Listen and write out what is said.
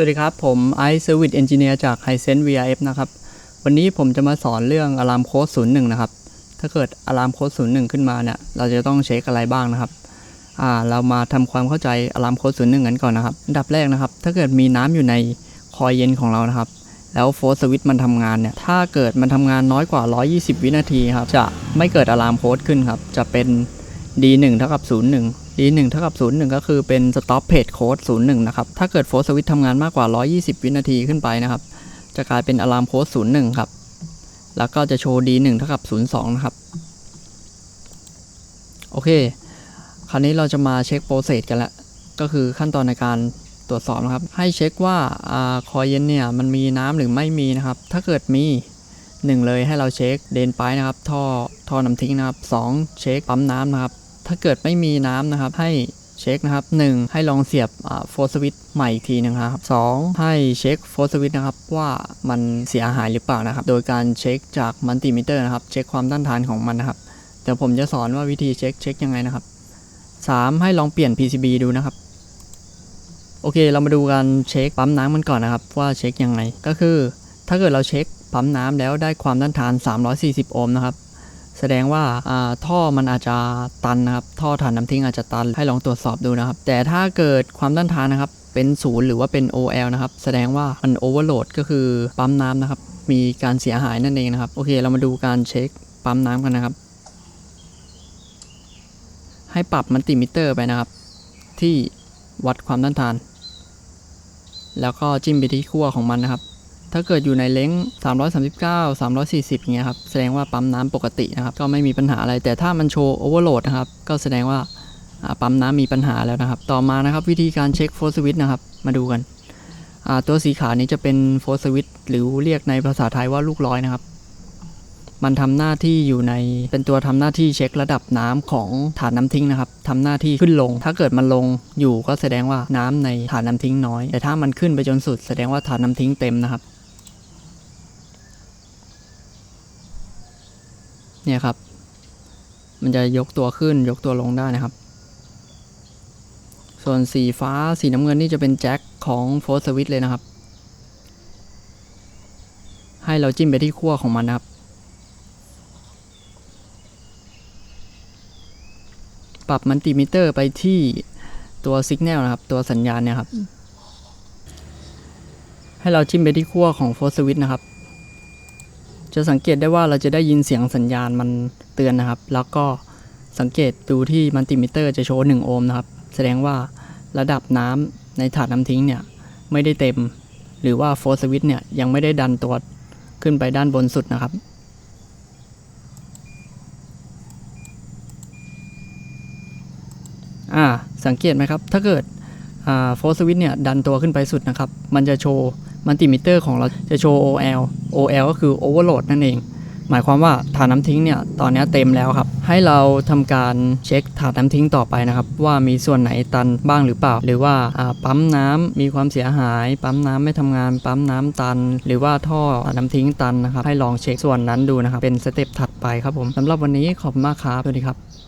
วัสดีครับ ผมไอซ์เซอร์วิสเอนจิเนียร์จาก h i s e n s e VRF นะครับ วันนี้ผมจะมาสอนเรื่องอะลามโค้ด01นย์หนึ่งนะครับ ถ้าเกิดอะลามโค้ด01ขึ้นมาเนี่ย เราจะต้องเช็คอะไรบ้างนะครับอ่าเรามาทำความเข้าใจอะลามโค้ด01กันก่อนนะครับอันดับแรกนะครับ ถ้าเกิดมีน้ำอยู่ในคอยเย็นของเรานะครับ แล้วโฟร์สวิตมันทำงานเนี่ย ถ้าเกิดมันทำงานน้อยกว่า 120 วินาทีครับ จะไม่เกิดอะลามโค้ดขึ้นครับ จะเป็น D1 เท่ากับ 01 D1 เท่ากับ 01 ก็คือเป็น stop page code 01 นะครับ ถ้าเกิดโฟร์สวิตทำงานมากกว่า 120 วินาทีขึ้นไปนะครับ จะกลายเป็นอะลามโค้ด01 ครับ แล้วก็จะโชว์ D1 เท่ากับ 02 นะครับ โอเค คราวนี้เราจะมาเช็คโปรเซสกันละ ก็คือขั้นตอนในการตรวจสอบนะครับ ให้เช็คว่าอาคอยเย็นเนี่ยมันมีน้ำหรือไม่มีนะครับ ถ้าเกิดมีหนึ่งเลยให้เราเช็คเดนไปนะครับ ท่อท่อน้ำทิ้งนะครับสองเช็คปั๊มน้ำนะครับ ถ้าเกิดไม่มีน้ำนะครับให้เช็คนะครับ 1. ให้ลองเสียบโฟร์สวิตใหม่อีกทีนึงครับ 2. ให้เช็คโฟร์สวิตนะครับว่ามันเสียหายหรือเปล่านะครับ โดยการเช็คจากมัลติมิเตอร์นะครับ เช็คความต้านทานของมันนะครับเดี๋ยวผมจะสอนว่าวิธีเช็คเช็คยังไงนะครับ 3. ให้ลองเปลี่ยน PCB ดูนะครับ โอเคเรามาดูการเช็คปั๊มน้ำมันก่อนนะครับ ว่าเช็คยังไงก็คือ ถ้าเกิดเราเช็คปั๊มน้ำแล้วได้ความต้านทาน 340 โอห์มนะครับ แสดงว่าท่อมันอาจจะตันนะครับ ท่อถ่านน้ำทิ้งอาจจะตันให้ลองตรวจสอบดูนะครับ แต่ถ้าเกิดความต้านทานนะครับ เป็นศูนย์หรือว่าเป็น OL นะครับ แสดงว่ามันโอเวอร์โหลดก็คือปั๊มน้ำนะครับ มีการเสียหายนั่นเองนะครับ โอเค เรามาดูการเช็คปั๊มน้ำกันนะครับ ให้ปรับมัลติมิเตอร์ไปนะครับ ที่วัดความต้านทาน แล้วก็จิ้มไปที่ขั้วของมันนะครับ ถ้าเกิดอยู่ในเล้ง339 340อย่างเงี้ยครับ แสดงว่าปั๊มน้ำปกตินะครับ ก็ไม่มีปัญหาอะไร แต่ถ้ามันโชว์โอเวอร์โหลดนะครับ ก็แสดงว่าปั๊มน้ำมีปัญหาแล้วนะครับ ต่อมานะครับวิธีการเช็คโฟร์สวิตนะครับ มาดูกันตัวสีขาวนี้จะเป็นโฟร์สวิตหรือเรียกในภาษาไทยว่าลูกร้อยนะครับ มันทำหน้าที่อยู่ในเป็นตัวทำหน้าที่เช็คระดับน้ำของฐานน้ำทิ้งนะครับทำหน้าที่ขึ้นลง ถ้าเกิดมันลงอยู่ก็แสดงว่าน้ำในฐานน้ำทิ้งน้อย แต่ถ้ามันขึ้นไปจนสุด แสดงว่าฐานน้ำทิ้งเต็มนะครับ เนี่ยครับ มันจะยกตัวขึ้นยกตัวลงได้นะครับ ส่วนสีฟ้าสีน้ำเงินนี่จะเป็นแจ็คของโฟร์สวิตเลยนะครับ ให้เราจิ้มไปที่ขั้วของมันนะครับ ปรับมัลติมิเตอร์ไปที่ตัวสัญญาณนะครับ ตัวสัญญาณเนี่ยครับ ให้เราจิ้มไปที่ขั้วของโฟร์สวิตนะครับ จะสังเกตได้ว่าเราจะได้ยินเสียงสัญญาณมันเตือนนะครับ แล้วก็สังเกตดูที่มัลติมิเตอร์จะโชว์ 1 โอห์มนะครับ แสดงว่าระดับน้ำในถาดน้ำทิ้งเนี่ยไม่ได้เต็ม หรือว่าโฟร์สวิตเนี่ยยังไม่ได้ดันตัวขึ้นไปด้านบนสุดนะครับอ่าสังเกตไหมครับ ถ้าเกิดอ่าโฟร์สวิตเนี่ยดันตัวขึ้นไปสุดนะครับ มันจะโชว์ มัลติมิเตอร์ของเราจะโชว์ OL OL ก็คือ Overload นั่นเอง หมายความว่าถาดน้ำทิ้งเนี่ย ตอนนี้เต็มแล้วครับ ให้เราทำการเช็คถาดน้ำทิ้งต่อไปนะครับ ว่ามีส่วนไหนตันบ้างหรือเปล่า หรือว่าปั๊มน้ำมีความเสียหาย ปั๊มน้ำไม่ทำงาน ปั๊มน้ำตัน หรือว่าท่อน้ำทิ้งตันนะครับ ให้ลองเช็คส่วนนั้นดูนะครับ เป็นสเต็ปถัดไปครับผมสำหรับวันนี้ขอบมากครับ สวัสดีครับ